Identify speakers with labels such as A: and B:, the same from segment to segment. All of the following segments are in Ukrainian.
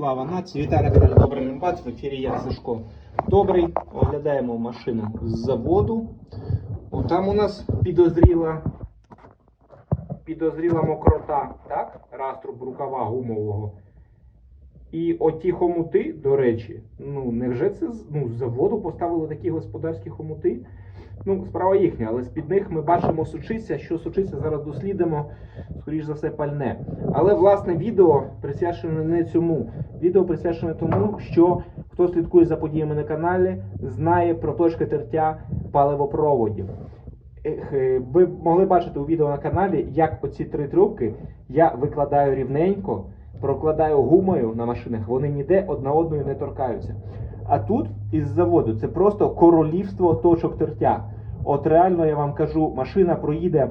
A: Слава нації! Вітаю на каналі Добрий Рембат. В ефірі я Сашко Добрий. Оглядаємо машину з заводу. О, там у нас підозріла, підозріла мокрота, так? Раструб рукава гумового. І оті хомути, до речі, ну невже це ну, з заводу поставили такі господарські хомути? Ну, справа їхня, але з-під них ми бачимо сучиця. Що сучиця зараз дослідимо, скоріш за все, пальне. Але власне відео присвячене не цьому. Відео присвячене тому, що хто слідкує за подіями на каналі, знає про точки тертя паливопроводів. Е, Ви могли бачити у відео на каналі, як оці три трубки я викладаю рівненько, прокладаю гумою на машинах, вони ніде одна одною не торкаються. А тут із заводу це просто королівство точок тертя. От реально я вам кажу, машина проїде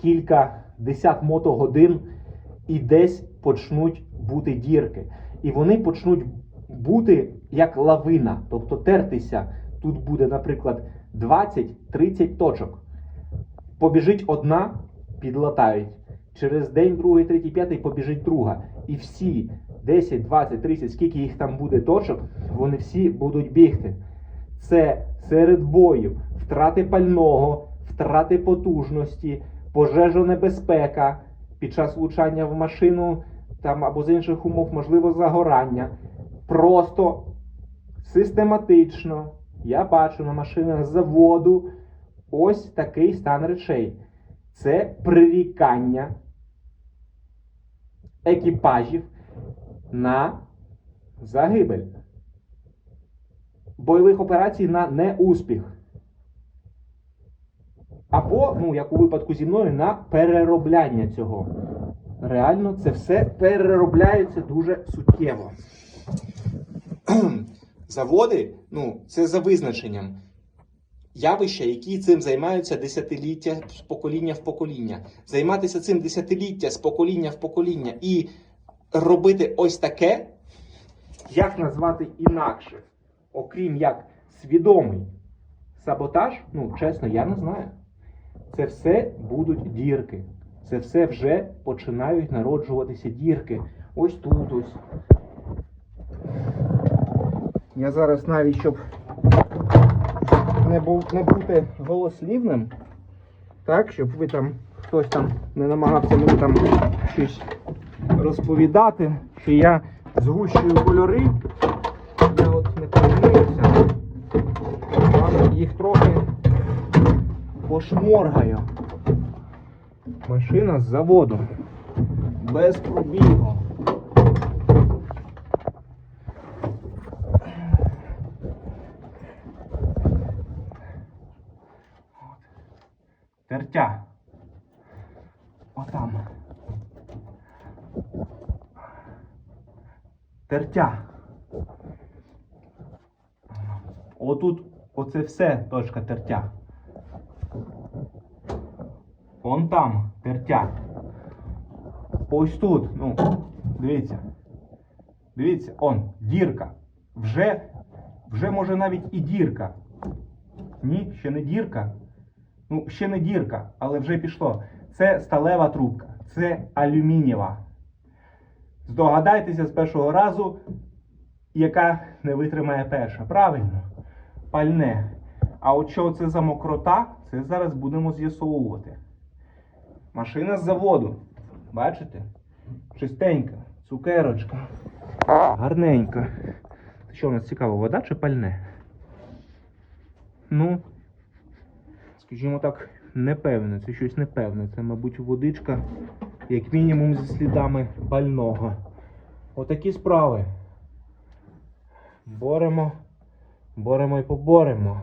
A: кілька десят мотогодин і десь почнуть бути дірки. І вони почнуть бути як лавина, тобто тертися. Тут буде, наприклад, 20-30 точок. Побіжить одна, підлатають. Через день, другий, третій, п'ятий побіжить друга. І всі 10, 20, 30, скільки їх там буде точок, вони всі будуть бігти. Це серед бою, втрати пального, втрати потужності, пожежонебезпека під час влучання в машину там або з інших умов, можливо, загорання. Просто систематично я бачу на машинах заводу ось такий стан речей. Це прирікання екіпажів на загибель. Бойових операцій на неуспіх. Або, ну, як у випадку зі мною, на переробляння цього. Реально, це все переробляється дуже суттєво. Заводи, ну, це за визначенням. Явища, які цим займаються десятиліття з покоління в покоління. Займатися цим десятиліття з покоління в покоління і робити ось таке, як назвати інакше, окрім як свідомий саботаж, ну, чесно, я не знаю. Це все будуть дірки. Це все вже починають народжуватися дірки. Ось тут ось. Я зараз навіть, щоб не, був, не бути голослівним, так, щоб ви там, хтось там не намагався мені там щось розповідати, що я згущую кольори. Я от не помилився. Вам їх трохи пошморгаю. Машина з заводу. Без пробігу. От. Тертя. Отам. Тертя. Отут оце все точка тертя. Вон там тертя. Ось тут, ну, дивіться. Дивіться, он, дірка. Вже, вже може навіть і дірка. Ні, ще не дірка. Ну, ще не дірка, але вже пішло. Це сталева трубка, це алюмінієва. Здогадайтеся з першого разу, яка не витримає перша. Правильно? Пальне. А от що це за мокрота, це зараз будемо з'ясовувати. Машина з заводу. Бачите? Чистенька, цукерочка. Гарненька. Що у нас цікаво, вода чи пальне? Ну, скажімо так, непевне. Це щось непевне. Це, мабуть, водичка, як мінімум, зі слідами пального. Отакі справи. Боремо, боремо і поборемо.